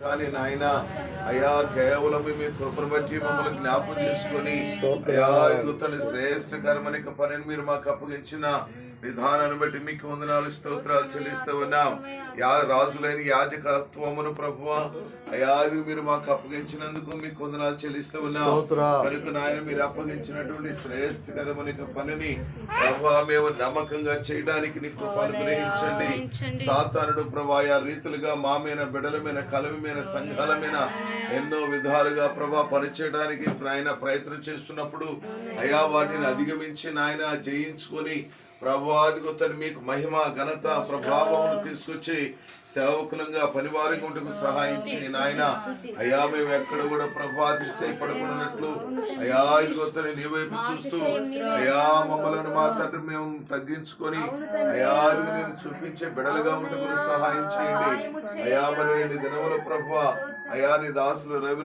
కానీ నాయన అయా కేవలం మీ కృపను బట్టి మమ్మల్ని జ్ఞాపం చేసుకొని అయా ఇతని శ్రేష్టకరమైన పనిని మీరు మాకు అప్పగించిన విధానాన్ని బట్టి మీకు వందనాలు స్తోత్రాలు చెల్లిస్తూ ఉన్నాం. యా రాజులైన యాజకత్వమును ప్రభువ అయా ఇది మీరు మాకు అప్పగించినందుకు మీకు వందనాలు చెల్లిస్తూ ఉన్నాం. కనుక నాయన మీరు అప్పగించినటువంటి శ్రేష్టకరమైన పనిని ప్రభా మేము నమ్మకంగా చేయడానికి నీ కృప అనుగ్రహించండి. సాతానుడు ప్రభా ఆ రీతులుగా మా మీద బిడల మీద కలవి మీద సంఘాల మీద ఎన్నో విధాలుగా ప్రభా పరిచేయడానికి ఆయన ప్రయత్నం చేస్తున్నప్పుడు అయా వాటిని అధిగమించి నాయన జయించుకొని ప్రభాదిగొత్తని మీకు మహిమ ఘనత ప్రభావం తీసుకొచ్చి సేవకులంగా పనివారికి ఉంటకు సహాయం చేయి నాయన. అయా మేము ఎక్కడ కూడా ప్రభాతిశయపడకున్నట్లు అయా ఇదిగొత్తని నీ వైపు చూస్తూ అయా మమ్మల్ని మా తండ్రి మేము తగ్గించుకొని అయా నేను చూపించే బిడలుగా ఉంటకు సహాయం చేయండి. అయా మరి దినముల ప్రభా అయా నీ దాసులు రవి